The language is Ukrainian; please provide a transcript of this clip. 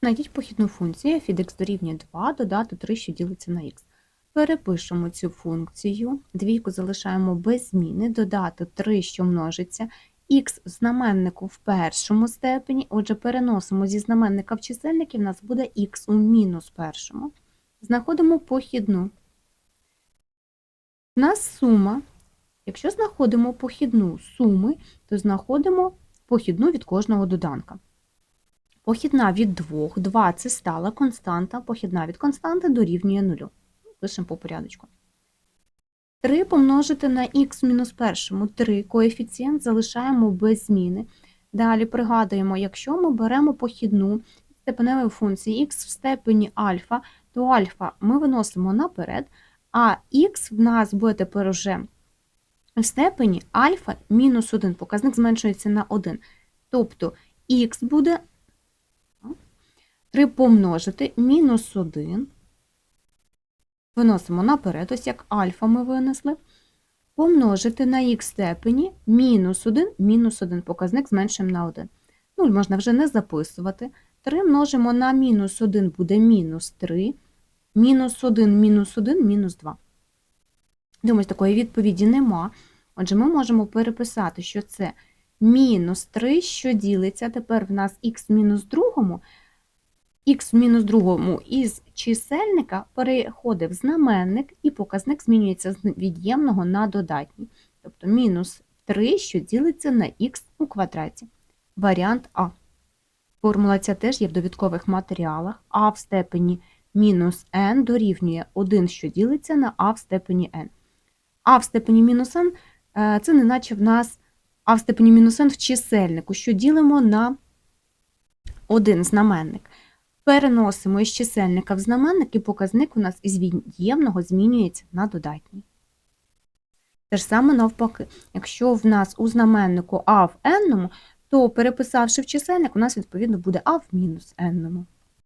Знайдіть похідну функцію f від x дорівнює 2 додати 3, що ділиться на x. Перепишемо цю функцію, двійку залишаємо без зміни, додати 3, що множиться, х в знаменнику в першому степені, отже, переносимо зі знаменника в чисельник, і в нас буде х у мінус першому. Знаходимо похідну. У нас сума. Якщо знаходимо похідну суми, то знаходимо похідну від кожного доданка. Похідна від 2, 2 це стала константа, похідна від константи дорівнює 0. Пишемо по порядочку. 3 помножити на х мінус першому, 3 коефіцієнт залишаємо без зміни. Далі пригадуємо, якщо ми беремо похідну степеневої функції х в степені альфа, то альфа ми виносимо наперед, а х в нас буде тепер уже в степені альфа мінус 1, показник зменшується на 1. Тобто х буде 3 помножити мінус 1. Виносимо наперед, ось як альфа ми винесли. Помножити на х степені мінус 1, мінус 1, показник зменшуємо на 1. 0 можна вже не записувати. 3 множимо на мінус 1 буде мінус 3. Мінус 1, мінус 1, мінус 2. Думаю, такої відповіді нема. Отже, ми можемо переписати, що це мінус 3, що ділиться. Тепер в нас х мінус другому, х мінус другому із чисельника переходить в знаменник, і показник змінюється з від'ємного на додатній. Тобто мінус 3, що ділиться на х у квадраті. Варіант А. Формула ця теж є в довідкових матеріалах. А в степені мінус n дорівнює 1, що ділиться на а в степені n. А в степені мінус n – це не наче в нас а в степені мінус n в чисельнику, що ділимо на один знаменник. Переносимо із чисельника в знаменник, і показник у нас із від'ємного змінюється на додатній. Те ж саме навпаки. Якщо в нас у знаменнику а в n, то переписавши в чисельник, у нас відповідно буде а в мінус n.